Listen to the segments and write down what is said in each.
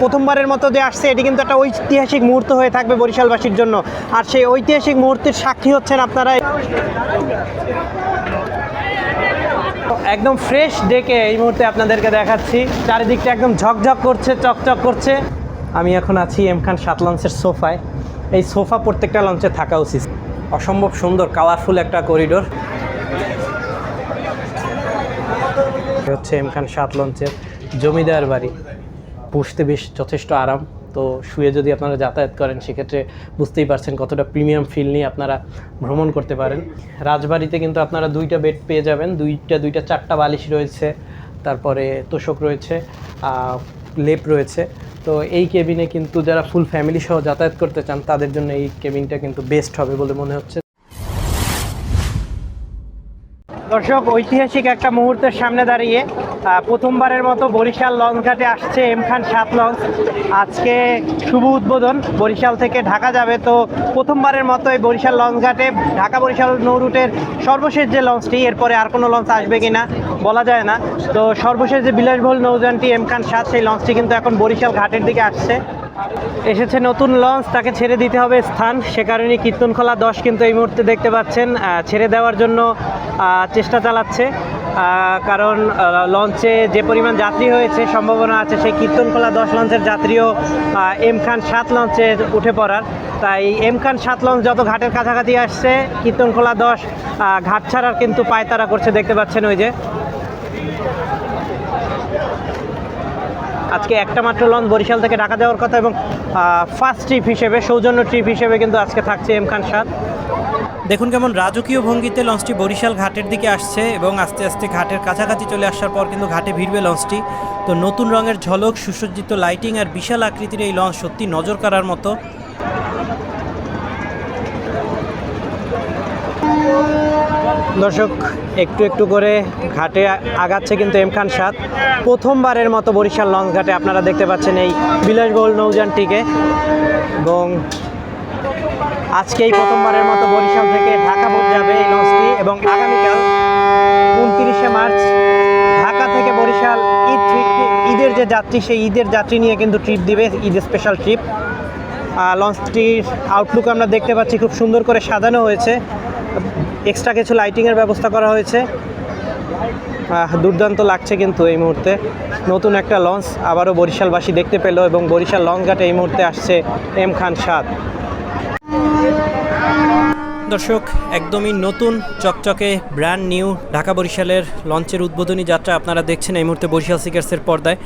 প্রথমবারের মতো যে আসছে, এটি কিন্তু একটা ঐতিহাসিক মুহূর্ত হয়ে থাকবে বরিশালবাসীর জন্য। আর সেই ঐতিহাসিক মুহূর্তের সাক্ষী হচ্ছেন আপনারা। একদম ফ্রেশ ডেকে এই মুহূর্তে আপনাদেরকে দেখাচ্ছি। চারিদিকটা একদম ঝকঝক করছে, চকচক করছে। আমি এখন আছি এম খান সাত লঞ্চের সোফায়। এই সোফা প্রত্যেকটা লঞ্চে থাকা উচিত। অসম্ভব সুন্দর কালারফুল একটা করিডোর হচ্ছে এম খান সাত লঞ্চের জমিদার বাড়ি। বসতে বেশ যথেষ্ট আরাম। তো শুয়ে যদি আপনারা যাতায়াত করেন, সেক্ষেত্রে বুঝতেই পারছেন কতটা প্রিমিয়াম ফিল নিয়ে আপনারা ভ্রমণ করতে পারেন। রাজবাড়িতে কিন্তু আপনারা দুইটা বেড পেয়ে যাবেন। দুইটা দুইটা, চারটা বালিশ রয়েছে, তারপরে তোষক রয়েছে লেপ রয়েছে। তো এই কেবিনে কিন্তু যারা ফুল ফ্যামিলি সহ যাতায়াত করতে চান, তাদের জন্য এই কেবিনটা কিন্তু বেস্ট হবে বলে মনে হচ্ছে। দর্শক, ঐতিহাসিক একটা মুহূর্তের সামনে দাঁড়িয়ে প্রথমবারের মতো বরিশাল লঞ্চ ঘাটে আসছে এম খান সাত লঞ্চ। আজকে শুভ উদ্বোধন, বরিশাল থেকে ঢাকা যাবে। তো প্রথমবারের মতো এই বরিশাল লঞ্চ ঘাটে, ঢাকা বরিশাল নৌ রুটের সর্বশেষ যে লঞ্চটি, এরপরে আর কোনো লঞ্চ আসবে কি না বলা যায় না। তো সর্বশেষ যে বিলাসবহুল নৌযানটি এম খান সাত, সেই লঞ্চটি কিন্তু এখন বরিশাল ঘাটের দিকে আসছে। এসেছে নতুন লঞ্চ, তাকে ছেড়ে দিতে হবে স্থান। সে কারণে কীর্তনখোলা দশ কিন্তু এই মুহূর্তে দেখতে পাচ্ছেন। ছেড়ে দেওয়ার জন্য চেষ্টা চালাচ্ছে। কারণ লঞ্চে যে পরিমাণ যাত্রী হয়েছে, সম্ভাবনা আছে সেই কীর্তনখোলা দশ লঞ্চের যাত্রীও এম খান সাত লঞ্চে উঠে পড়ার। তাই এম খান সাত লঞ্চ যত ঘাটের কাছাকাছি আসছে, কীর্তনখোলা দশ ঘাট ছাড়ার কিন্তু পায়তারা করছে, দেখতে পাচ্ছেন ওই যে। আজকে একটা মাত্র লঞ্চ বরিশাল থেকে ঢাকা যাওয়ার কথা এবং ফার্স্ট ট্রিপ হিসেবে, সৌজন্য ট্রিপ হিসেবে কিন্তু আজকে থাকছে এম খান সাদ। দেখুন কেমন রাজকীয় ভঙ্গিতে লঞ্চটি বরিশাল ঘাটের দিকে আসছে এবং আস্তে আস্তে ঘাটের কাছাকাছি চলে আসার পর কিন্তু ঘাটে ভিড়বে লঞ্চটি। তো নতুন রঙের ঝলক, সুসজ্জিত লাইটিং আর বিশাল আকৃতির এই লঞ্চ সত্যি নজর করার মতো। দর্শক, একটু একটু করে ঘাটে আগাচ্ছে কিন্তু এম খান সাত। প্রথমবারের মতো বরিশাল লঞ্চ ঘাটে আপনারা দেখতে পাচ্ছেন এই বিলাসবহুল নৌযানটিকে। এবং আজকেই প্রথমবারের মতো বরিশাল থেকে ঢাকা বোধ যাবে এই লঞ্চটি। এবং আগামীকাল উনত্রিশে মার্চ ঢাকা থেকে বরিশাল ঈদ ঈদের যে যাত্রী, সেই ঈদের যাত্রী নিয়ে কিন্তু ট্রিপ দিবে। Eid special trip. লঞ্চটির আউটলুক আমরা দেখতে পাচ্ছি, খুব সুন্দর করে সাজানো হয়েছে। এক্সট্রা কিছু লাইটিংয়ের ব্যবস্থা করা হয়েছে। দুর্দান্ত লাগছে কিন্তু এই মুহূর্তে। নতুন একটা লঞ্চ আবারও বরিশালবাসী দেখতে পেল এবং বরিশাল লঞ্চ ঘাটে এই মুহূর্তে আসছে এম খান সাত দর্শক, একদমই নতুন, চকচকে ব্র্যান্ড নিউ ঢাকা বরিশালের লঞ্চের উদ্বোধনী যাত্রা আপনারা দেখছেন এই মুহূর্তে বরিশাল সিকার্সের পর্দায়।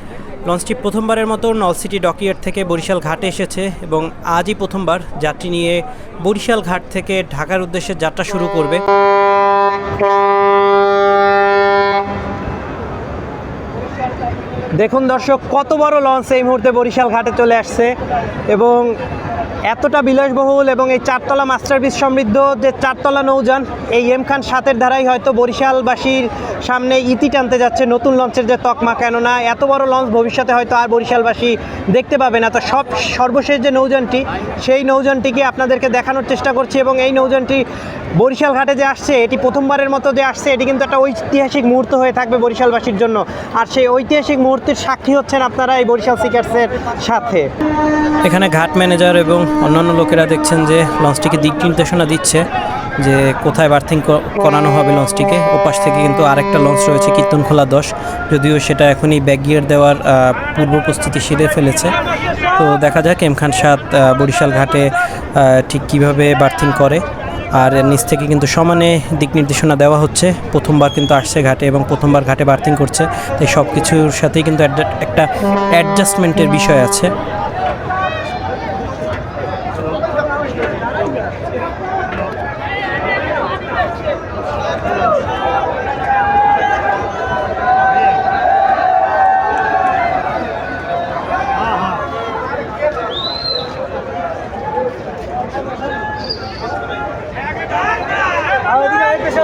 লঞ্চটি প্রথমবারের মতো নলসিটি ডকইয়ার্ড থেকে বরিশাল ঘাটে এসেছে এবং আজই প্রথমবার যাত্রী নিয়ে বরিশাল ঘাট থেকে ঢাকার উদ্দেশ্যে যাত্রা শুরু করবে। দেখুন দর্শক, কত বড় লঞ্চ এই মুহূর্তে বরিশাল ঘাটে চলে আসছে এবং এতটা বিলাসবহুল এবং এই চারতলা মাস্টারপিস সমৃদ্ধ যে চারতলা নৌযান, এই এম খান সাতের দ্বারাই হয়তো বরিশালবাসীর সামনে ইতি টানতে যাচ্ছে নতুন লঞ্চের যে তকমা। কেননা এত বড় লঞ্চ ভবিষ্যতে হয়তো আর বরিশালবাসী দেখতে পাবে না। তো সব সর্বশেষ যে নৌযানটি, সেই নৌযানটিকে আপনাদেরকে দেখানোর চেষ্টা করছি এবং এই নৌযানটি বরিশাল ঘাটে যে আসছে, এটি প্রথমবারের মতো যে আসছে, এটি কিন্তু একটা ঐতিহাসিক মুহূর্ত হয়ে থাকবে বরিশালবাসীর জন্য। আর সেই ঐতিহাসিক মুহূর্তের সাক্ষী হচ্ছেন আপনারা এই বরিশাল সিকার্সের সাথে। এখানে ঘাট ম্যানেজার এবং অন্যান্য লোকেরা দেখছেন যে লঞ্চটিকে দিক নির্দেশনা দিচ্ছে যে কোথায় বার্থিং করানো হবে লঞ্চটিকে। ওপাশ থেকে কিন্তু আরেকটা লঞ্চ রয়েছে কীর্তনখোলা দশ। যদিও সেটা এখনই ব্যাক গিয়ার দেওয়ার পূর্ব প্রস্তুতি সেরে ফেলেছে। তো দেখা যাক এম খান সাত বরিশাল ঘাটে ঠিক কীভাবে বার্থিং করে। আর নিচ থেকে কিন্তু সমানে দিক নির্দেশনা দেওয়া হচ্ছে। প্রথমবার কিন্তু আসছে ঘাটে এবং প্রথমবার ঘাটে বার্থিং করছে। তাই সব কিছুর সাথেই কিন্তু একটা অ্যাডজাস্টমেন্টের বিষয় আছে।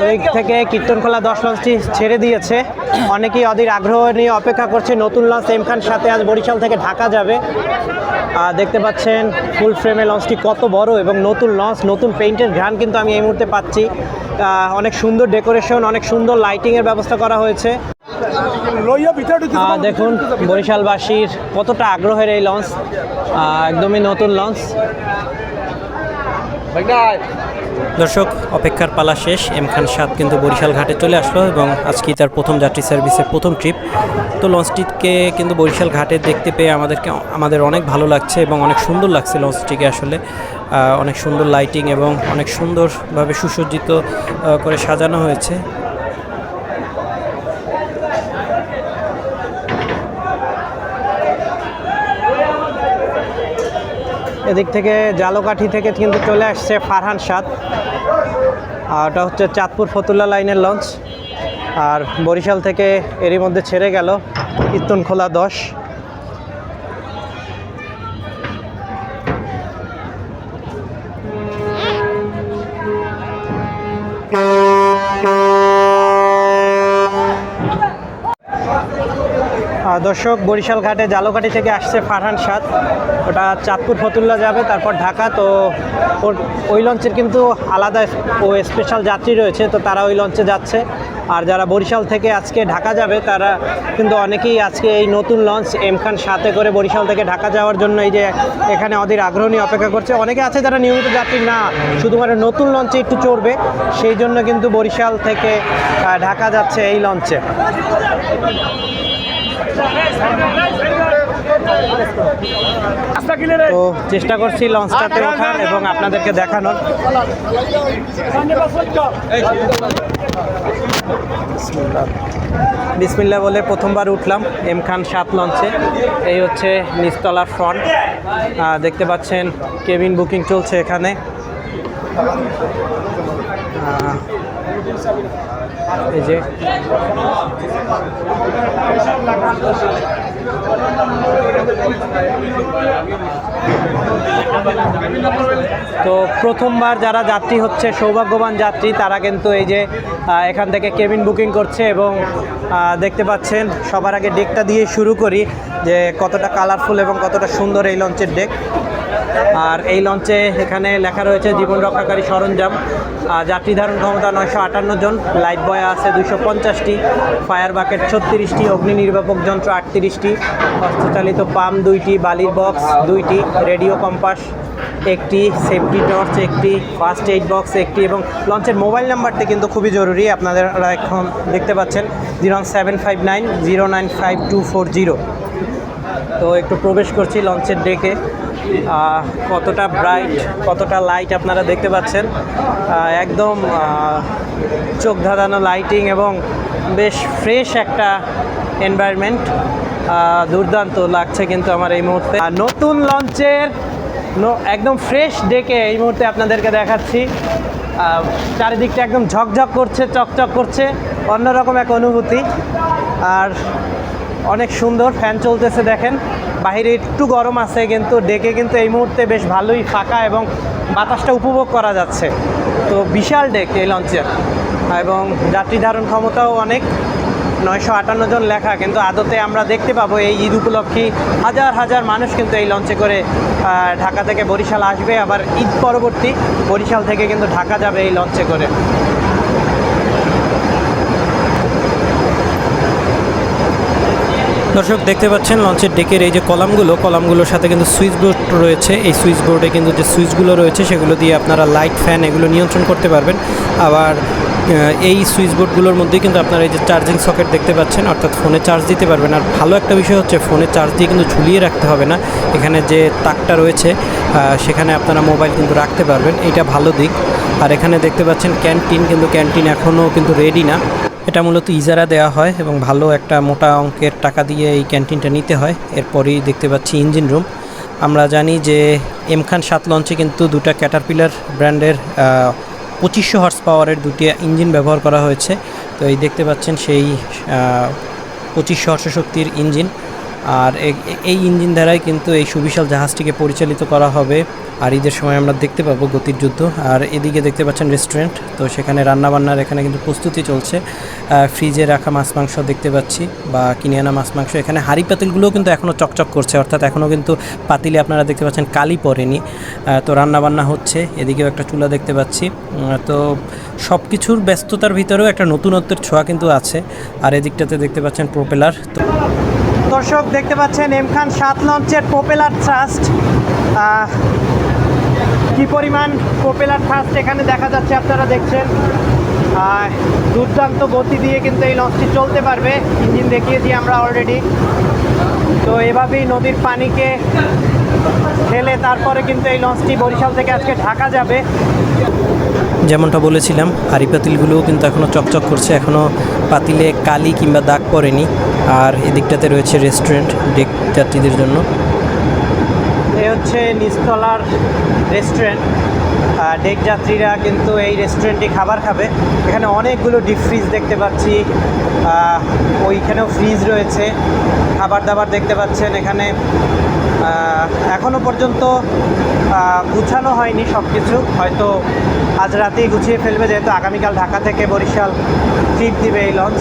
ওই থেকে কীর্তনখোলা দশ লঞ্চটি ছেড়ে দিয়েছে। অনেকেই অধীর আগ্রহ নিয়ে অপেক্ষা করছে নতুন লঞ্চ এম খান সাথে আজ বরিশাল থেকে ঢাকা যাবে। আহ, দেখতে পাচ্ছেন ফুল ফ্রেমে লঞ্চটি কত বড় এবং নতুন লঞ্চ নতুন পেইন্টের ঘ্রাণ কিন্তু আমি এই মুহূর্তে পাচ্ছি। অনেক সুন্দর ডেকোরেশন অনেক সুন্দর লাইটিংয়ের ব্যবস্থা করা হয়েছে। দেখুন বরিশালবাসীর কতটা আগ্রহের এই লঞ্চ আহ, একদমই নতুন লঞ্চ দর্শক, অপেক্ষার পালা শেষ। এম খান সাত কিন্তু বরিশাল ঘাটে চলে আসলো এবং আজকে তার প্রথম যাত্রী সার্ভিসের প্রথম ট্রিপ। তো লঞ্চটিকে কিন্তু বরিশাল ঘাটে দেখতে পেয়ে আমাদেরকে, আমাদের অনেক ভালো লাগছে এবং অনেক সুন্দর লাগছে লঞ্চটিকে আসলে। অনেক সুন্দর লাইটিং এবং অনেক সুন্দরভাবে সুসজ্জিত করে সাজানো হয়েছে। এদিক থেকে জালোকাঠি থেকে কিন্তু চলে আসছে ফারহান সাদ। আর ওটা হচ্ছে চাঁদপুর ফতুল্লা লাইনের লঞ্চ। আর বরিশাল থেকে এরই মধ্যে ছেড়ে গেল কীর্তনখোলা দশ। দর্শক বরিশাল ঘাটে জালোকাঠি থেকে আসছে ফারহান সাদ। ওটা চাঁদপুর ফতুল্লা যাবে, তারপর ঢাকা। তো ওর- ওই লঞ্চের কিন্তু আলাদা ও স্পেশাল যাত্রী রয়েছে, তো তারা ওই লঞ্চে যাচ্ছে। আর যারা বরিশাল থেকে আজকে ঢাকা যাবে, তারা কিন্তু অনেকেই আজকে এই নতুন লঞ্চ এম খান সাথে করে বরিশাল থেকে ঢাকা যাওয়ার জন্য এই যে এখানে অধীর আগ্রহ নিয়ে অপেক্ষা করছে। অনেকে আছে যারা নিয়মিত যাত্রী না, শুধুমাত্র নতুন লঞ্চে একটু চড়বে। সেই জন্য কিন্তু বরিশাল থেকে ঢাকা যাচ্ছে এই লঞ্চে। তো চেষ্টা করছি লঞ্চটাতে ওঠার এবং আপনাদেরকে দেখানোর। বিসমিল্লা বলে প্রথমবার উঠলাম এম খান সাত লঞ্চে। এই হচ্ছে নিচতলার ফ্রন্ট। দেখতে পাচ্ছেন কেবিন বুকিং চলছে এখানে। এই যে তো প্রথমবার যারা যাত্রী হচ্ছে, সৌভাগ্যবান যাত্রী, তারা কিন্তু এই যে এখান থেকে কেবিন বুকিং করছে এবং দেখতে পাচ্ছেন, সবার আগে ডেকটা দিয়ে শুরু করি যে কতটা কালারফুল এবং কতটা সুন্দর এই লঞ্চের ডেক আর এই লঞ্চে এখানে লেখা রয়েছে জীবন রক্ষাকারী সরঞ্জাম। যাত্রী ধারণ ক্ষমতা নয়শো আটান্ন জন, লাইট বয় আছে দুশো পঞ্চাশটি, ফায়ার বাকেট ছত্রিশটি, অগ্নি নির্বাপক যন্ত্র আটত্রিশটি, হস্তচালিত পাম্প দুইটি, বালির বক্স দুইটি, রেডিও কম্পাস একটি, সেফটি টর্চ একটি, ফার্স্ট এইড বক্স একটি এবং লঞ্চের মোবাইল নাম্বারটি কিন্তু খুবই জরুরি আপনারা এখন দেখতে পাচ্ছেন, zero seven five nine zero nine five two four zero. তো একটু প্রবেশ করছি লঞ্চের ডেকে। কতটা ব্রাইট কতটা লাইট আপনারা দেখতে পাচ্ছেন। একদম চোখ ধাঁধানো লাইটিং এবং বেশ ফ্রেশ একটা এনভায়রনমেন্ট দুর্দান্ত লাগছে কিন্তু আমার এই মুহূর্তে। নতুন লঞ্চের একদম ফ্রেশ ডেকে এই মুহূর্তে আপনাদেরকে দেখাচ্ছি। চারিদিকটা একদম ঝকঝক করছে, চকচক করছে, অন্যরকম এক অনুভূতি। আর অনেক সুন্দর ফ্যান চলতেছে দেখেন। বাইরে একটু গরম আছে, কিন্তু ডেকে কিন্তু এই মুহূর্তে বেশ ভালোই ফাঁকা এবং বাতাসটা উপভোগ করা যাচ্ছে। তো বিশাল ডেক এই লঞ্চের। এবং যাত্রী ধারণ ক্ষমতাও অনেক। নয়শো আটান্ন জন লেখা, কিন্তু আদতে আমরা দেখতে পাবো এই ঈদ উপলক্ষে হাজার হাজার মানুষ কিন্তু এই লঞ্চে করে ঢাকা থেকে বরিশাল আসবে। আবার ঈদ পরবর্তী বরিশাল থেকে কিন্তু ঢাকা যাবে এই লঞ্চে করে। দর্শক দেখতে পাচ্ছেন, লঞ্চের ডেকের এই যে কলামগুলো, কলামগুলোর সাথে কিন্তু সুইচ বোর্ড রয়েছে। এই সুইচ বোর্ডে কিন্তু যে সুইচগুলো রয়েছে, সেগুলো দিয়ে আপনারা লাইট ফ্যান এগুলো নিয়ন্ত্রণ করতে পারবেন। আবার এই সুইচ বোর্ডগুলোর মধ্যেই কিন্তু আপনারা এই যে চার্জিং সকেট দেখতে পাচ্ছেন, অর্থাৎ ফোনে চার্জ দিতে পারবেন। আর ভালো একটা বিষয় হচ্ছে, ফোনে চার্জ দিয়ে কিন্তু ঝুলিয়ে রাখতে হবে না। এখানে যে তাকটা রয়েছে সেখানে আপনারা মোবাইল কিন্তু রাখতে পারবেন। এটা ভালো দিক। আর এখানে দেখতে পাচ্ছেন, ক্যান্টিন, কিন্তু ক্যান্টিন এখনও কিন্তু রেডি না। এটা মূলত ইজারা দেওয়া হয় এবং ভালো একটা মোটা অঙ্কের টাকা দিয়ে এই ক্যান্টিনটা নিতে হয়। এরপরই দেখতে পাচ্ছি ইঞ্জিন রুম। আমরা জানি যে এম খান সাত লঞ্চে কিন্তু দুটা ক্যাটারপিলার ব্র্যান্ডের পঁচিশশো হর্স পাওয়ারের দুটি ইঞ্জিন ব্যবহার করা হয়েছে। তো এই দেখতে পাচ্ছেন সেই পঁচিশশো হর্ষ শক্তির ইঞ্জিন। আর এই ইঞ্জিন দ্বারাই কিন্তু এই সুবিশাল জাহাজটিকে পরিচালিত করা হবে। আর ঈদের সময় আমরা দেখতে পাবো গতির যুদ্ধ। আর এদিকে দেখতে পাচ্ছেন রেস্টুরেন্ট তো সেখানে রান্নাবান্নার এখানে কিন্তু প্রস্তুতি চলছে। ফ্রিজে রাখা মাছ মাংস দেখতে পাচ্ছি বা কিনে আনা মাছ মাংস। এখানে হাঁড়ি পাতিলগুলোও কিন্তু এখনও চকচক করছে, অর্থাৎ এখনও কিন্তু পাতিলে আপনারা দেখতে পাচ্ছেন কালি পড়েনি। তো রান্নাবান্না হচ্ছে, এদিকেও একটা চুলা দেখতে পাচ্ছি। তো সব কিছুর ব্যস্ততার ভিতরেও একটা নতুনত্বের ছোঁয়া কিন্তু আছে। আর এদিকটাতে দেখতে পাচ্ছেন প্রোপেলার তো দর্শক, দেখতে পাচ্ছেন এম খান সাত লঞ্চের প্রোপেলার ট্রাস্ট কি পরিমাণ প্রোপেলার ট্রাস্ট এখানে দেখা যাচ্ছে আপনারা দেখছেন। দুর্দান্ত গতি দিয়ে কিন্তু এই লঞ্চটি চলতে পারবে। ইঞ্জিন দেখিয়ে দেখিয়েছি আমরা অলরেডি তো এভাবেই নদীর পানিকে ঠেলে তারপরে কিন্তু এই লঞ্চটি বরিশাল থেকে আজকে ঢাকা যাবে। যেমনটা বলেছিলাম, হাঁড়ি পাতিলগুলোও কিন্তু এখনও চকচক করছে এখনও পাতিলে কালি কিংবা দাগ পড়েনি। আর এদিকটাতে রয়েছে রেস্টুরেন্ট ডেক যাত্রীদের জন্য। এ হচ্ছে নিচতলার রেস্টুরেন্ট ডেক যাত্রীরা কিন্তু এই রেস্টুরেন্টে খাবার খাবে। এখানে অনেকগুলো ডিপ ফ্রিজ দেখতে পাচ্ছি। ওইখানেও ফ্রিজ রয়েছে। খাবার দাবার দেখতে পাচ্ছেন এখানে। এখনও পর্যন্ত গুছানো হয়নি সব কিছু হয়তো আজ রাতেই গুছিয়ে ফেলবে, যেহেতু আগামীকাল ঢাকা থেকে বরিশাল ট্রিপ দিবে এই লঞ্চ।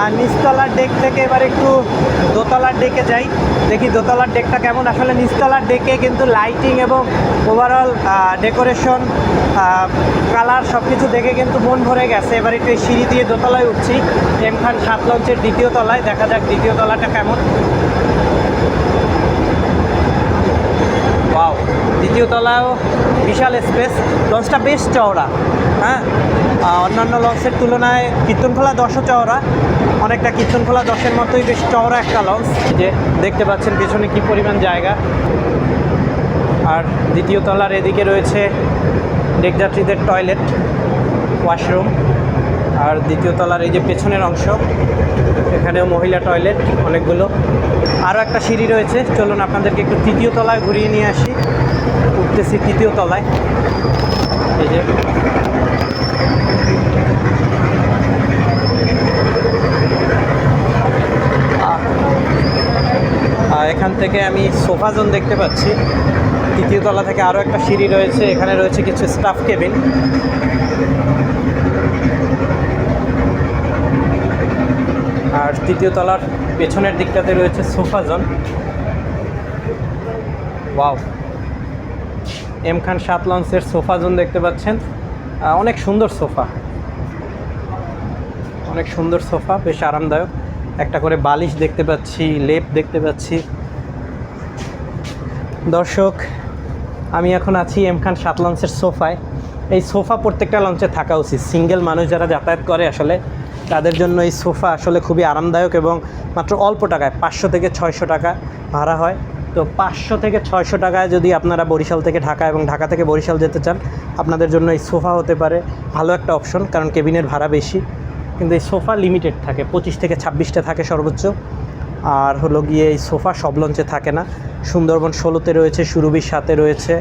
আর নিচতলার ডেক থেকে এবার একটু দোতলার ডেকে যাই, দেখি দোতলার ডেকটা কেমন। আসলে নিচতলার ডেকে কিন্তু লাইটিং এবং ওভারঅল ডেকোরেশন কালার সব কিছু দেখে কিন্তু মন ভরে গেছে। এবার একটু সিঁড়ি দিয়ে দোতলায় উঠছি। এম খান সাত লঞ্চের দ্বিতীয় তলায়। দেখা যাক দ্বিতীয় তলাটা কেমন ওয়াও দ্বিতীয় তলায়ও বিশাল স্পেস লঞ্চটা বেশ চওড়া হ্যাঁ? অন্যান্য লঞ্চের তুলনায় কীর্তনখোলা দশও চওড়া, অনেকটা কীর্তনখোলা দশের মতোই বেশ চওড়া একটা লঞ্চ যে দেখতে পাচ্ছেন পেছনে কি পরিমাণ জায়গা। আর দ্বিতীয় তলার এদিকে রয়েছে ডেকযাত্রীদের টয়লেট ওয়াশরুম আর দ্বিতীয় তলার এই যে পেছনের অংশ, এখানেও মহিলা টয়লেট অনেকগুলো। আরও একটা সিঁড়ি রয়েছে। চলুন আপনাদেরকে একটু তৃতীয় তলায় ঘুরিয়ে নিয়ে আসি। উঠতেছি তৃতীয় তলায়। এই যে। এখান থেকে আমি সোফা জোন দেখতে পাচ্ছি। তৃতীয় তলা থেকে আরও একটা সিঁড়ি রয়েছে। এখানে রয়েছে কিছু স্টাফ কেবিন আর তৃতীয় তলার পেছনের দিকটাতে রয়েছে sofa zone. Wow. M Khan সাত লঞ্চের সোফা জোন দেখতে পাচ্ছেন। অনেক সুন্দর সোফা। অনেক সুন্দর সোফা, বেশ আরামদায়ক। একটা করে বালিশ দেখতে পাচ্ছি, লেপ দেখতে পাচ্ছি। দর্শক, আমি এখন আছি এম খান সাত লঞ্চের সোফায়। এই সোফা প্রত্যেকটা লঞ্চে থাকা উচিত। সিঙ্গেল মানুষ যারা যাতায়াত করে আসলে তাদের জন্য এই সোফা আসলে খুবই আরামদায়ক এবং মাত্র অল্প টাকায়, পাঁচশো থেকে ছয়শো টাকা ভাড়া হয়। তো পাঁচশো থেকে ছয়শো টাকায় যদি আপনারা বরিশাল থেকে ঢাকা এবং ঢাকা থেকে বরিশাল যেতে চান, আপনাদের জন্য এই সোফা হতে পারে ভালো একটা অপশন কারণ কেবিনের ভাড়া বেশি। কিন্তু এই সোফা লিমিটেড থাকে, পঁচিশ থেকে ছাব্বিশটা থাকে সর্বোচ্চ। আর হলো গিয়ে এই সোফা সব লঞ্চে থাকে না। সুন্দরবন ষোলোতে রয়েছে সুরভির সাথে রয়েছে,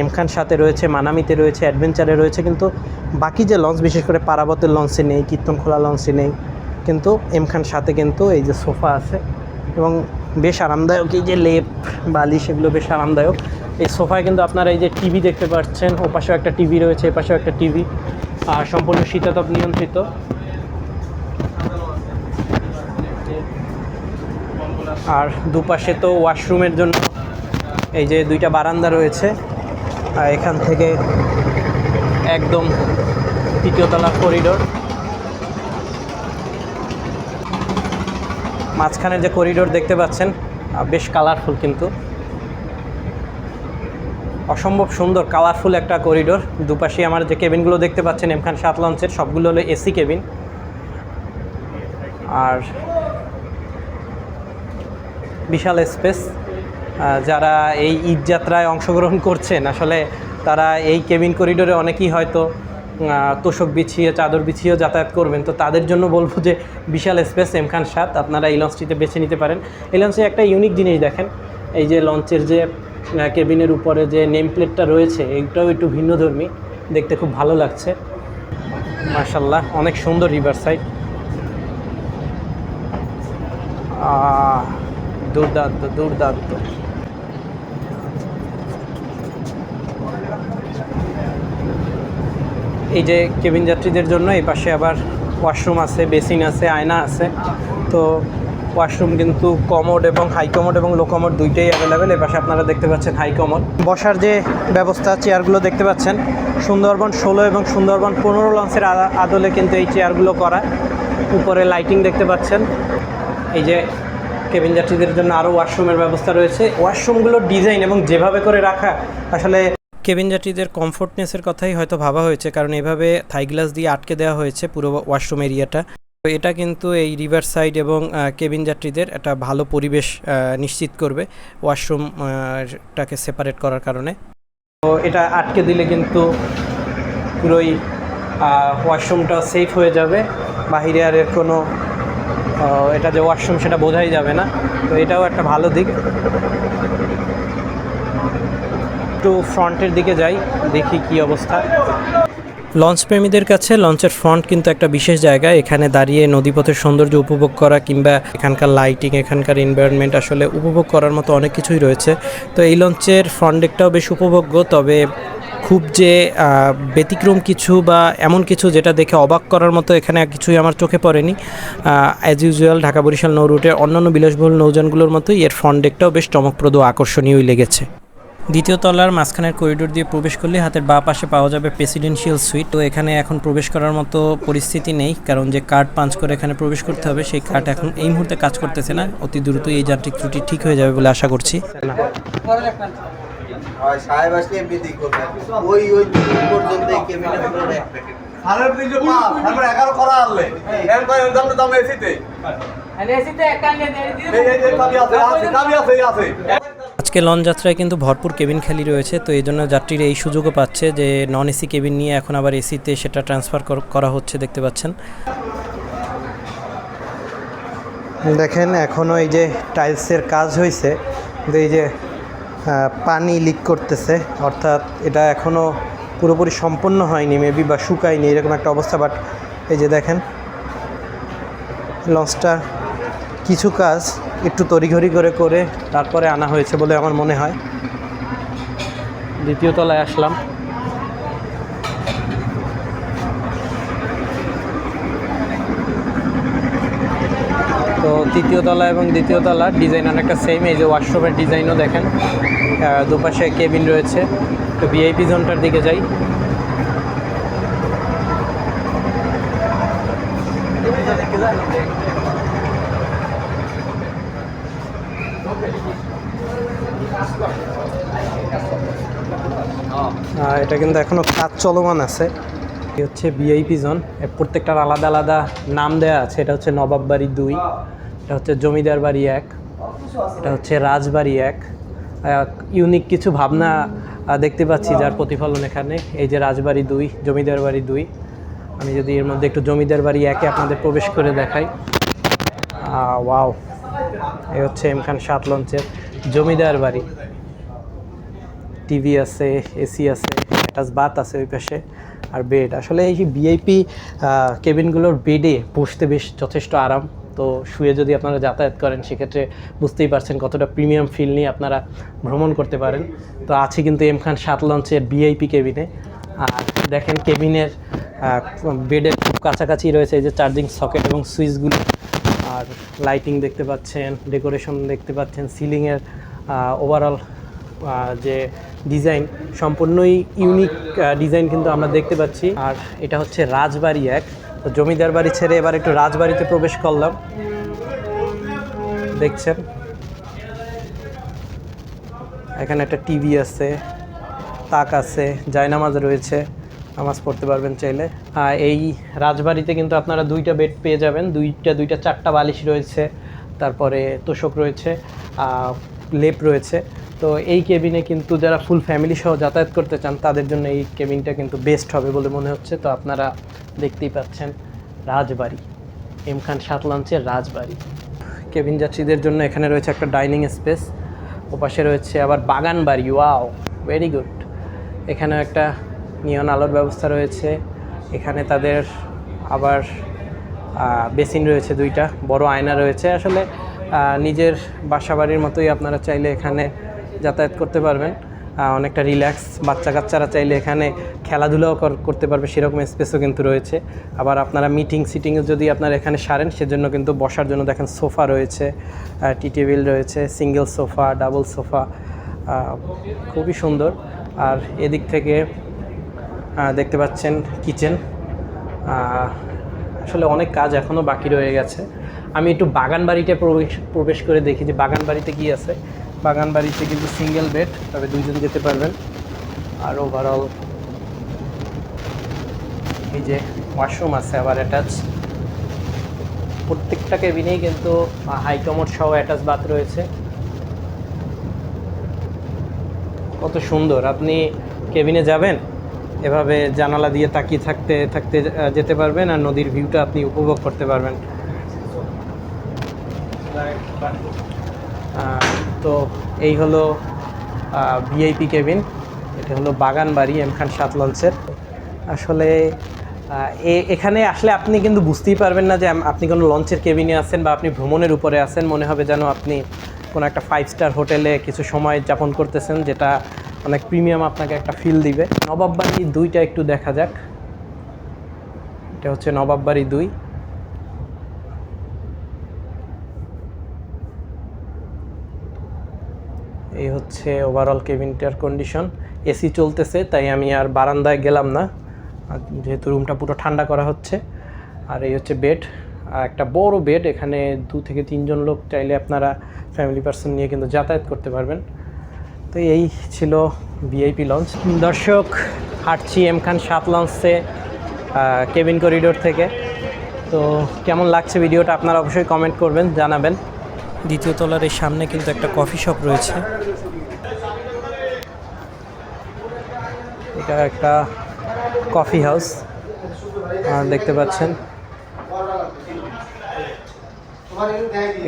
এমখান সাথে রয়েছে, মানামিতে রয়েছে, অ্যাডভেঞ্চারে রয়েছে, কিন্তু বাকি যে লঞ্চ, বিশেষ করে পারাবতের লঞ্চে নেই, কীর্তনখোলা লঞ্চে নেই, কিন্তু এমখান সাথে কিন্তু এই যে সোফা আছে এবং বেশ আরামদায়ক, এই যে লেপ বালিশ এগুলো বেশ আরামদায়ক। এই সোফায় কিন্তু আপনারা এই যে টিভি দেখতে পাচ্ছেন, ওপাশেও একটা টিভি রয়েছে, এপাশেও একটা টিভি, আর সম্পূর্ণ শীতাতপ নিয়ন্ত্রিত। আর দুপাশে তো ওয়াশরুমের জন্য এই যে দুইটা বারান্দা রয়েছে। আর এখান থেকে একদম তৃতীয়তলা করিডোর। মাঝখানে যে করিডোর দেখতে পাচ্ছেন বেশ কালারফুল কিন্তু। অসম্ভব সুন্দর কালারফুল একটা করিডোর। দুপাশে আমার যে কেবিনগুলো দেখতে পাচ্ছেন, এমখান সাত লঞ্চের, সবগুলো হলো এসি কেবিন। আর বিশাল স্পেস যারা এই ঈদ যাত্রায় অংশগ্রহণ করছেন, আসলে তারা এই কেবিন করিডোরে অনেকেই হয়তো তোষক বিছিয়ে, চাদর বিছিয়েও যাতায়াত করবেন। তো তাদের জন্য বলব যে বিশাল স্পেস এমখান সাত, আপনারা এই লঞ্চটিতে বেছে নিতে পারেন। এই লঞ্চে একটা ইউনিক জিনিস দেখেন, এই যে লঞ্চের যে কেবিনের উপরে যে নেম প্লেটটা রয়েছে, এইটাও একটু ভিন্নধর্মী, দেখতে খুব ভালো লাগছে। মাশাল্লাহ অনেক সুন্দর রিভার সাইড দুর্দান্ত দুর্দান্ত। এই যে কেবিন যাত্রীদের জন্য এই পাশে আবার ওয়াশরুম আছে, বেসিন আছে, আয়না আছে। তো ওয়াশরুম কিন্তু কমোড এবং হাই কমোড এবং লো কমোড দুইটাই অ্যাভেলেবেল। এ পাশে আপনারা দেখতে পাচ্ছেন হাই কমোড। বসার যে ব্যবস্থা, চেয়ারগুলো দেখতে পাচ্ছেন। সুন্দরবন ষোলো এবং সুন্দরবন পনেরো লঞ্চের আদলে কিন্তু এই চেয়ারগুলো করা। উপরে লাইটিং দেখতে পাচ্ছেন। এই যে কেবিন যাত্রীদের জন্য আরও ওয়াশরুমের ব্যবস্থা রয়েছে। ওয়াশরুমগুলোর ডিজাইন এবং যেভাবে করে রাখা, আসলে কেবিন যাত্রীদের কমফোর্টনেসের কথাই হয়তো ভাবা হয়েছে, কারণ এভাবে থাই গ্লাস দিয়ে আটকে দেওয়া হয়েছে পুরো ওয়াশরুম এরিয়াটা। তো এটা কিন্তু এই রিভার সাইড এবং কেবিন যাত্রীদের একটা ভালো পরিবেশ নিশ্চিত করবে ওয়াশরুমটাকে সেপারেট করার কারণে। তো এটা আটকে দিলে কিন্তু পুরোই ওয়াশরুমটা সেফ হয়ে যাবে। বাহিরে আর কোনো এটা যে ওয়াশরুম সেটা বোঝাই যাবে না। তো এটাও একটা ভালো দিক। একটু ফ্রন্টের দিকে যাই, দেখি কি অবস্থা। লঞ্চ প্রেমীদের কাছে লঞ্চের ফ্রন্ট কিন্তু একটা বিশেষ জায়গা। এখানে দাঁড়িয়ে নদীপথের সৌন্দর্য উপভোগ করা কিংবা এখানকার লাইটিং এখানকার এনভায়রনমেন্ট আসলে উপভোগ করার মতো অনেক কিছুই রয়েছে। তো এই লঞ্চের ফ্রন্ট ডেকটাও বেশ উপভোগ্য, তবে খুব যে ব্যতিক্রম কিছু বা এমন কিছু যেটা দেখে অবাক করার মতো এখানে কিছুই আমার চোখে পড়েনি। অ্যাজ ইউজুয়াল ঢাকা বরিশাল নৌ রুটের অন্যান্য বিলাসবহুল নৌযানগুলোর মতোই এর ফ্রন্ট ডেকটাও বেশ চমকপ্রদ আকর্ষণীয়ই লেগেছে। দ্বিতীয় তলার মাঝখানের করিডোর দিয়ে প্রবেশ করলে হাতের বাঁ পাশে পাওয়া যাবে প্রেসিডেন্সিয়াল সুইট তো এখানে এখন প্রবেশ করার মতো পরিস্থিতি নেই, কারণ যে কার্ড পাঞ্চ করে এখানে প্রবেশ করতে হবে, সেই কার্ড এখন এই মুহূর্তে কাজ করতেছে না। অতি দ্রুত এই যান্ত্রিক ত্রুটি ঠিক হয়ে যাবে বলে আশা করছি। হয় সাহেব আসলে এমনি করবে। ওই ওই পর্যন্ত কেবিনে পুরো এক প্যাকেট। সাড়ে তিনশো পাঁচ তারপরে এগারো করা আনলে। এর কয় দাম দাম এসিতে এই এই এই চাবি আছে আছে চাবি আছে এই আছে। আজকে লঞ্চ যাত্রায় কিন্তু ভরপুর কেবিন খালি রয়েছে তো এই জন্য যাত্রীরা এই সুযোগও পাচ্ছে যে নন এসি কেবিন নিয়ে এখন আবার এসিতে সেটা ট্রান্সফার করা হচ্ছে দেখতে পাচ্ছেন। দেখেন এখনও এই যে টাইলসের কাজ হয়েছে কিন্তু এই যে পানি লিক করতেছে, অর্থাৎ এটা এখনও পুরোপুরি সম্পন্ন হয়নি মেবি বা শুকায়নি, এরকম একটা অবস্থা বাট এই যে দেখেন লঞ্চটা কিছু কাজ একটু তড়িঘড়ি করে করে তারপরে আনা হয়েছে বলে আমার মনে হয়। দ্বিতীয় তলায় আসলাম। তৃতীয় তলা এবং দ্বিতীয় তলা ডিজাইন অনেকটা সেম এই যে ওয়াশরুমের ডিজাইনও দেখেন। দুপাশে কেবিন রয়েছে। তো ভিআইপি জোনটার দিকে যাই। এটা কিন্তু এখনও কাজ চলমান আছে। হচ্ছে ভিআইপি জোন প্রত্যেকটার আলাদা আলাদা নাম দেওয়া আছে। এটা হচ্ছে নবাব বাড়ি দুই। এটা হচ্ছে জমিদার বাড়ি এক এটা হচ্ছে রাজবাড়ি এক। ইউনিক কিছু ভাবনা দেখতে পাচ্ছি যার প্রতিফলন এখানে। এই যে রাজবাড়ি দুই জমিদার বাড়ি দুই। আমি যদি এর মধ্যে একটু জমিদার বাড়ি একে আপনাদের প্রবেশ করে দেখাই। ওয়াও এই হচ্ছে এম খান সাত লঞ্চের জমিদার বাড়ি। টিভি আছে এসি আছে অ্যাটাচ বাথ আছে ওই পাশে আর বেড। আসলে এই যে ভিআইপি কেবিনগুলোর বেডে বসতে বেশ যথেষ্ট আরাম। তো শুয়ে যদি আপনারা যাতায়াত করেন, সেক্ষেত্রে বুঝতেই পারছেন কতটা প্রিমিয়াম ফিল নিয়ে আপনারা ভ্রমণ করতে পারেন। তো আছে কিন্তু এম খান সাত লঞ্চের ভিআইপি কেবিনে আর দেখেন কেবিনের বেডের খুব কাছাকাছি রয়েছে এই যে চার্জিং সকেট এবং সুইচগুলো। আর লাইটিং দেখতে পাচ্ছেন ডেকোরেশন দেখতে পাচ্ছেন সিলিংয়ের ওভারঅল যে ডিজাইন সম্পূর্ণই ইউনিক ডিজাইন কিন্তু আমরা দেখতে পাচ্ছি। আর এটা হচ্ছে রাজবাড়ি এক। তো জমিদার বাড়ি ছেড়ে এবার একটু রাজবাড়িতে প্রবেশ করলাম। দেখছেন? এখানে একটা টিভি আছে, তাক আছে, জায়নামাজ রয়েছে, নামাজ পড়তে পারবেন চাইলে। আর এই রাজবাড়িতে কিন্তু আপনারা দুইটা বেড পেয়ে যাবেন, দুইটা দুইটা, চারটা বালিশ রয়েছে, তারপরে তোষক রয়েছে লেপ রয়েছে। তো এই কেবিনে কিন্তু যারা ফুল ফ্যামিলি সহ যাতায়াত করতে চান, তাদের জন্য এই কেবিনটা কিন্তু বেস্ট হবে বলে মনে হচ্ছে। তো আপনারা দেখতেই পাচ্ছেন, রাজবাড়ি এম খান সাত লঞ্চের রাজবাড়ি। কেবিন যাত্রীদের জন্য এখানে রয়েছে একটা ডাইনিং স্পেস ওপাশে রয়েছে আবার বাগান বাড়ি। ওয়াও ভেরি গুড এখানেও একটা নিয়ন আলোর ব্যবস্থা রয়েছে। এখানে তাদের আবার বেসিন রয়েছে দুইটা, বড় আয়না রয়েছে। আসলে নিজের বাসাবাড়ির মতোই আপনারা চাইলে এখানে যাতায়াত করতে পারবেন। অনেকটা রিল্যাক্স বাচ্চা কাচ্চারা চাইলে এখানে খেলাধুলাও কর- করতে পারবে, সেরকম স্পেসও কিন্তু রয়েছে। আবার আপনারা মিটিং সিটিংয়ে যদি আপনারা এখানে সারেন, সেজন্য কিন্তু বসার জন্য দেখেন সোফা রয়েছে টি টেবিল রয়েছে সিঙ্গেল সোফা ডাবল সোফা খুবই সুন্দর। আর এদিক থেকে দেখতে পাচ্ছেন কিচেন আসলে অনেক কাজ এখনও বাকি রয়ে গেছে। আমি একটু বাগান বাড়িতে প্রবেশ প্রবেশ করে দেখি যে বাগান বাড়িতে কী আছে। বাগান বাড়িতে কিন্তু সিঙ্গেল বেড তবে দুইজন যেতে পারবেন। আর ওভারঅল এই যে ওয়াশরুম আছে, আবার অ্যাটাচ প্রত্যেকটা কেবিনেই কিন্তু হাই কমোড সহ অ্যাটাচ বাথ রয়েছে। কত সুন্দর। আপনি কেবিনে যাবেন, এভাবে জানালা দিয়ে তাকিয়ে থাকতে থাকতে যেতে পারবেন আর নদীর ভিউটা আপনি উপভোগ করতে পারবেন। তো এই হলো ভিআইপি কেবিন। এটা হলো বাগান বাড়ি এম খান সাত লঞ্চের। আসলে এখানে আসলে আপনি কিন্তু বুঝতেই পারবেন না যে আপনি কোনো লঞ্চের কেবিনে আছেন বা আপনি ভ্রমণের উপরে আছেন। মনে হবে যেন আপনি কোনো একটা ফাইভ স্টার হোটেলে কিছু সময় যাপন করতেছেন, যেটা অনেক প্রিমিয়াম আপনাকে একটা ফিল দিবে। নবাব বাড়ি দুইটা একটু দেখা যাক। এটা হচ্ছে নবাব বাড়ি দুই। এই হচ্ছে ওভারঅল কেবিনটার কন্ডিশন এসি চলতেছে, তাই আমি আর বারান্দায় গেলাম না। যেহেতু রুমটা পুরো ঠান্ডা করা হচ্ছে, আর এই হচ্ছে বেড আর একটা বড় বেড এখানে দু থেকে তিনজন লোক চাইলে আপনারা ফ্যামিলি পার্সন নিয়ে কিন্তু যাতায়াত করতে পারবেন। তো এই ছিল ভিআইপি লঞ্চ দর্শক, হাঁটছি এম খান সাত লঞ্চে কেবিন করিডোর থেকে। তো কেমন লাগছে ভিডিওটা আপনারা অবশ্যই কমেন্ট করবেন, জানাবেন। দ্বিতীয় তলার এই সামনে কিন্তু একটা কফি শপ রয়েছে। এটা একটা কফি হাউস দেখতে পাচ্ছেন।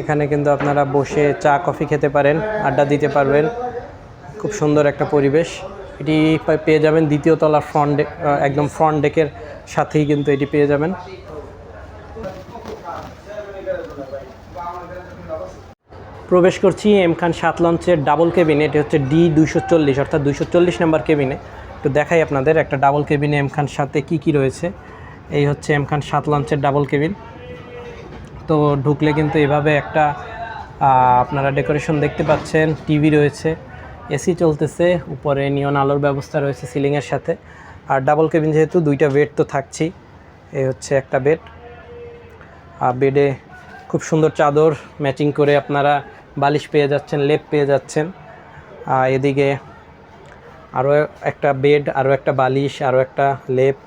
এখানে কিন্তু আপনারা বসে চা, কফি খেতে পারেন, আড্ডা দিতে পারবেন। খুব সুন্দর একটা পরিবেশ। এটি পেয়ে যাবেন দ্বিতীয় তলার ফ্রন্ট একদম ফ্রন্ট ডেকের সাথেই কিন্তু এটি পেয়ে যাবেন। প্রবেশ করছি এম খান সাত লঞ্চের ডাবল কেবিনে এটি হচ্ছে ডি দুইশো চল্লিশ, অর্থাৎ দুইশো চল্লিশ নাম্বার কেবিনে একটু দেখাই আপনাদের একটা ডাবল কেবিনে এম খান সাথে কী কী রয়েছে। এই হচ্ছে এম খান সাত লঞ্চের ডাবল কেবিন তো ঢুকলে কিন্তু এভাবে একটা আপনারা ডেকোরেশন দেখতে পাচ্ছেন টিভি রয়েছে এসি চলতেছে, উপরে নিয়ন আলোর ব্যবস্থা রয়েছে সিলিংয়ের সাথে। আর ডাবল কেবিন যেহেতু দুইটা বেড তো থাকছেই এই হচ্ছে একটা বেড আর বেডে খুব সুন্দর চাদর ম্যাচিং করে আপনারা বালিশ পেয়ে যাচ্ছেন, লেপ পেয়ে যাচ্ছেন। আর এদিকে আরও একটা বেড, আরও একটা বালিশ, আরও একটা লেপ,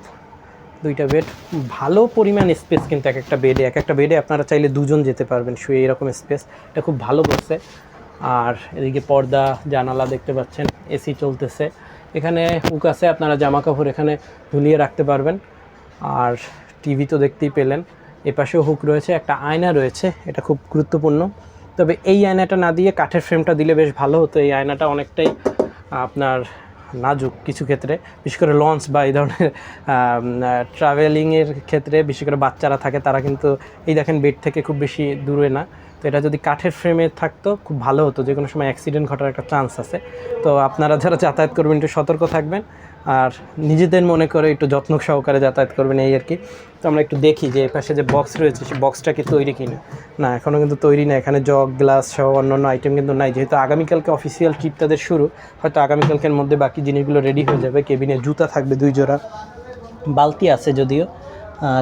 দুইটা বেড। ভালো পরিমাণ স্পেস কিন্তু এক একটা বেডে। এক একটা বেডে আপনারা চাইলে দুজন যেতে পারবেন শুয়ে এরকম স্পেস। এটা খুব ভালো করছে আর এদিকে পর্দা, জানালা দেখতে পাচ্ছেন, এসি চলতেছে। এখানে হুক আছে, আপনারা জামা কাপড় এখানে ঝুলিয়ে রাখতে পারবেন। আর টিভি তো দেখতেই পেলেন। এপাশেও হুক রয়েছে, একটা আয়না রয়েছে, এটা খুব গুরুত্বপূর্ণ। তবে এই আয়নাটা না দিয়ে কাঠের ফ্রেমটা দিলে বেশ ভালো হতো। এই আয়নাটা অনেকটাই আপনার নাজুক কিছু ক্ষেত্রে। বিশেষ করে লঞ্চ বা এই ধরনের ট্রাভেলিংয়ের ক্ষেত্রে বিশেষ করে বাচ্চারা থাকে, তারা কিন্তু এই দেখেন বেড থেকে খুব বেশি দূরে না। তো এটা যদি কাঠের ফ্রেমে থাকতো, খুব ভালো হতো। যে কোনো সময় অ্যাক্সিডেন্ট ঘটার একটা চান্স আছে। তো আপনারা যারা যাতায়াত করবেন, একটু সতর্ক থাকবেন। আর নিজেদের মনে করে একটু যত্ন সহকারে যাতায়াত করবেন এই আর কি। তো আমরা একটু দেখি যে এই পাশে যে বক্স রয়েছে সেই বক্সটা কি তৈরি কিনা? না এখনও কিন্তু তৈরি না। এখানে জগ গ্লাস সহ অন্যান্য আইটেম কিন্তু নাই। যেহেতু আগামীকালকে অফিসিয়াল ট্রিপ তাদের শুরু, হয়তো আগামীকালকের মধ্যে বাকি জিনিসগুলো রেডি হয়ে যাবে। কেবিনে জুতা থাকবে দুই জোড়া। বালতি আছে যদিও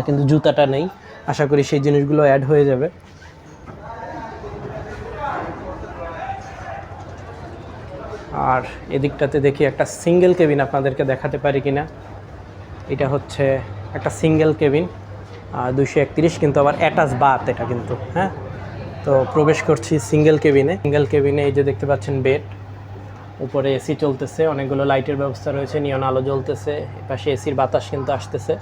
কিন্তু জুতাটা নেই। আশা করি সেই জিনিসগুলো অ্যাড হয়ে যাবে। আর এদিকটাতে দেখি একটা সিঙ্গেল কেবিন আপনাদেরকে দেখাতে পারি কিনা। এটা হচ্ছে একটা সিঙ্গেল কেবিন আর দুইশো একত্রিশ কিন্তু আবার অ্যাটাচ বাত এটা কিন্তু হ্যাঁ? তো প্রবেশ করছি সিঙ্গেল কেবিনে সিঙ্গেল কেবিনে এই যে দেখতে পাচ্ছেন বেড উপরে এসি চলতেছে, অনেকগুলো লাইটের ব্যবস্থা রয়েছে নিয়ন আলো জ্বলতেছে, এপাশে এসির বাতাস কিন্তু আসতেছে।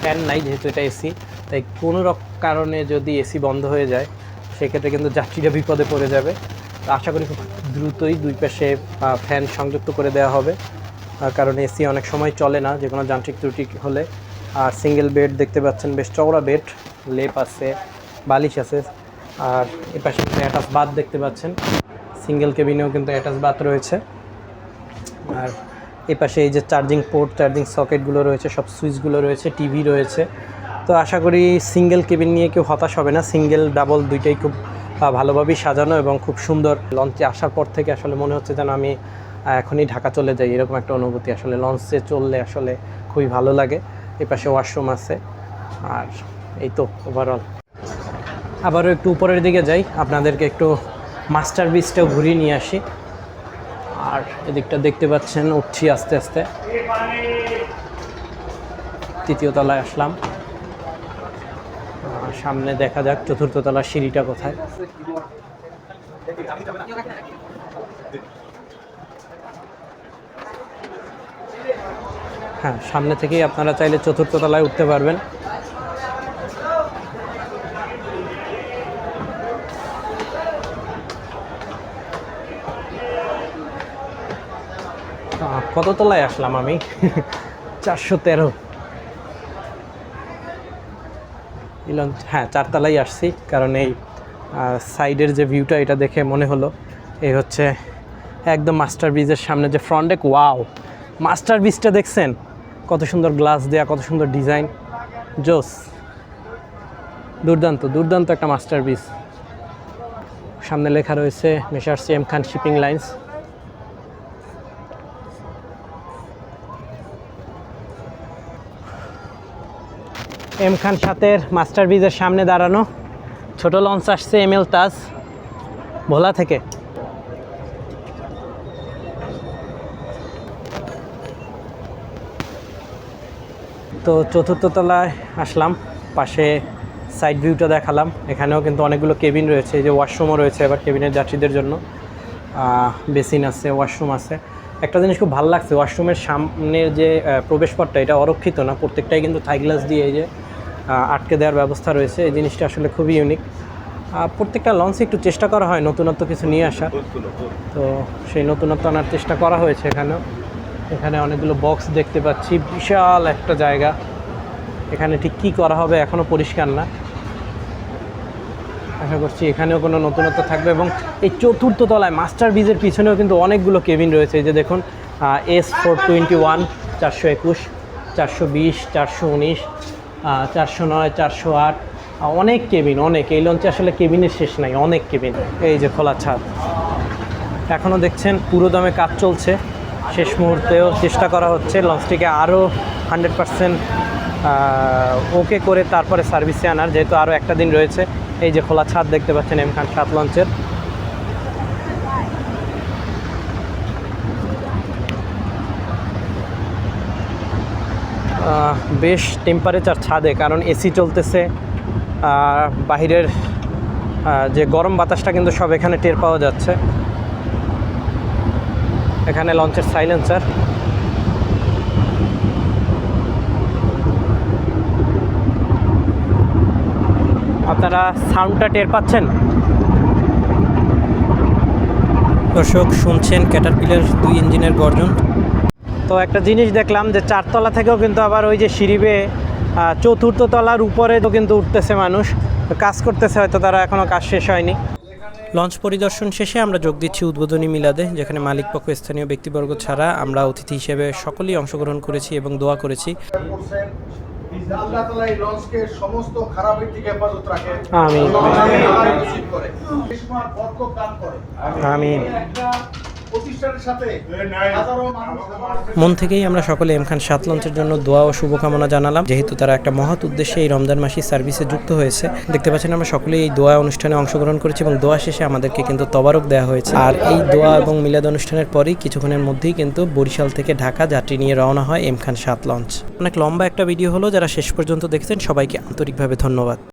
ফ্যান নাই যেহেতু এটা এসি তাই কোনো কারণে যদি এসি বন্ধ হয়ে যায়, সেক্ষেত্রে কিন্তু যাত্রীরা বিপদে পড়ে যাবে। আশা করি খুব দ্রুতই দুই পাশে ফ্যান সংযুক্ত করে দেওয়া হবে। কারণ এসি অনেক সময় চলে না, যে কোনো যান্ত্রিক ত্রুটি হলে। আর সিঙ্গেল বেড দেখতে পাচ্ছেন, বেশ চওড়া বেড লেপ আছে, বালিশ আছে। আর এ পাশে অ্যাটাচ বাথ দেখতে পাচ্ছেন সিঙ্গেল কেবিনেও কিন্তু অ্যাটাচ বাথ রয়েছে। আর এ পাশে এই যে চার্জিং পোর্ট চার্জিং সকেটগুলো রয়েছে, সব সুইচগুলো রয়েছে টিভি রয়েছে। তো আশা করি সিঙ্গেল কেবিন নিয়ে কেউ হতাশ হবে না সিঙ্গেল ডাবল দুইটাই খুব ভালোভাবেই সাজানো এবং খুব সুন্দর লঞ্চে আসার পর থেকে আসলে মনে হচ্ছে যেন আমি এখনই ঢাকা চলে যাই। এরকম একটা অনুভূতি আসলে লঞ্চে চললে আসলে খুবই ভালো লাগে। এই পাশে ওয়াশরুম আছে। আর এই তো ওভারঅল আবারও একটু উপরের দিকে যাই। আপনাদেরকে একটু মাস্টার বিচটাও ঘুরিয়ে নিয়ে আসি। আর এদিকটা দেখতে পাচ্ছেন, উঠছি আস্তে আস্তে। তৃতীয় তলায় আসলাম। সামনে দেখা যাক চতুর্থ তলার সিঁড়িটা কোথায়। হ্যাঁ সামনে থেকেই আপনারা চাইলে চতুর্থ তলায় উঠতে পারবেন। কত তলায় আসলাম আমি? চারশো তেরো। ইলন হ্যাঁ চারতলায় আসছি, কারণ এই সাইডের যে ভিউটা এটা দেখে মনে হলো, এই হচ্ছে একদম মাস্টার ব্রিজের সামনে যে ফ্রন্ট ডেক ওয়াও মাস্টার ব্রিজটা দেখছেন? কত সুন্দর গ্লাস দেয়া, কত সুন্দর ডিজাইন জোস, দুর্দান্ত দুর্দান্ত একটা মাস্টার ব্রিজ সামনে লেখা রয়েছে messrs C M Khan shipping lines M Khan সাতের মাস্টার ব্রিজের সামনে দাঁড়ানো। ছোট লঞ্চ আসছে এম এল তাজ, ভোলা থেকে। তো চতুর্থ তলায় আসলাম, পাশে সাইড ভিউটা দেখালাম। এখানেও কিন্তু অনেকগুলো কেবিন রয়েছে, এই যে ওয়াশরুমও রয়েছে এবার কেবিনের যাত্রীদের জন্য। বেসিন আছে ওয়াশরুম আছে। একটা জিনিস খুব ভালো লাগছে ওয়াশরুমের সামনের যে প্রবেশপথটা, এটা অরক্ষিত না, প্রত্যেকটাই কিন্তু থাই গ্লাস দিয়ে এই যে আটকে দেওয়ার ব্যবস্থা রয়েছে। এই জিনিসটা আসলে খুবই ইউনিক প্রত্যেকটা লঞ্চে একটু চেষ্টা করা হয়, নতুনত্ব কিছু নিয়ে আসা। তো সেই নতুনত্ব আনার চেষ্টা করা হয়েছে এখানেও। এখানে অনেকগুলো বক্স দেখতে পাচ্ছি, বিশাল একটা জায়গা। এখানে ঠিক কী করা হবে এখনও পরিষ্কার না। আশা করছি এখানেও কোনো নতুনত্ব থাকবে এবং এই চতুর্থ তলায় মাস্টার ব্রিজের পিছনেও কিন্তু অনেকগুলো কেবিন রয়েছে। এই যে দেখুন এস ফোর টোয়েন্টি ওয়ান চারশো একুশ, চারশো বিশ, চারশো উনিশ চারশো নয়, চারশো আট অনেক কেবিন, অনেক। এই লঞ্চে আসলে কেবিনের শেষ নাই, অনেক কেবিন। এই যে খোলা ছাদ। এখনও দেখছেন পুরো দমে কাজ চলছে। শেষ মুহূর্তেও চেষ্টা করা হচ্ছে। লঞ্চটিকে আরও হান্ড্রেড পারসেন্ট ওকে করে তারপরে সার্ভিসে আনার, যেহেতু আরও একটা দিন রয়েছে। এই যে খোলা ছাদ দেখতে পাচ্ছেন এম খান সাত লঞ্চের। বেশ টেম্পারেচার ছাদে, কারণ এসি চলতেছে, আর বাহিরের যে গরম বাতাসটা কিন্তু সব এখানে টের পাওয়া যাচ্ছে। এখানে লঞ্চের সাইলেন্সার আপনারা সাউন্ডটা টের পাচ্ছেন? দর্শক, শুনছেন ক্যাটারপিলার দুই ইঞ্জিনের গর্জন। তো একটা জিনিস দেখলাম যে চারতলা থেকেও কিন্তু আবার ওই যে সিঁড়ি বেয়ে চতুর্থ তলার উপরে তো কিন্তু উঠতেছে মানুষ। কাজ করতেছে হয়তো তারা এখনও কাজ শেষ হয়নি। লঞ্চ পরিদর্শন শেষে আমরা যোগ দিচ্ছি উদ্বোধনী মিলাদে যেখানে মালিক পক্ষ স্থানীয় ব্যক্তিবর্গ ছাড়া আমরা অতিথি হিসেবে সকলেই অংশগ্রহণ করেছি এবং দোয়া করেছি। করছেন যে আল্লাহ তাআলা এই লঞ্চকে সমস্ত খারাপের থেকে হেফাজত রাখে আমিন। করে বিস্ময় বরকত দান করে আমিন। একটা প্রতিষ্ঠানের সাথে হাজারো মানুষ মন থেকেই আমরা সকলে এম খান সাত লঞ্চের জন্য দোয়া ও শুভকামনা জানালাম। যেহেতু তারা একটা মহৎ উদ্দেশ্যে এই রমজান মাসি সার্ভিসে যুক্ত হয়েছে দেখতে পাচ্ছেন আমরা সকলেই এই দোয়া অনুষ্ঠানে অংশগ্রহণ করেছি এবং দোয়া শেষে আমাদেরকে কিন্তু তবারক দেওয়া হয়েছে। আর এই দোয়া এবং মিলাদ অনুষ্ঠানের পরেই কিছুক্ষণের মধ্যেই কিন্তু বরিশাল থেকে ঢাকা যাত্রী নিয়ে রওনা হয় এম খান সাত লঞ্চ। অনেক লম্বা একটা ভিডিও হলো যারা শেষ পর্যন্ত দেখেছেন সবাইকে আন্তরিকভাবে ধন্যবাদ।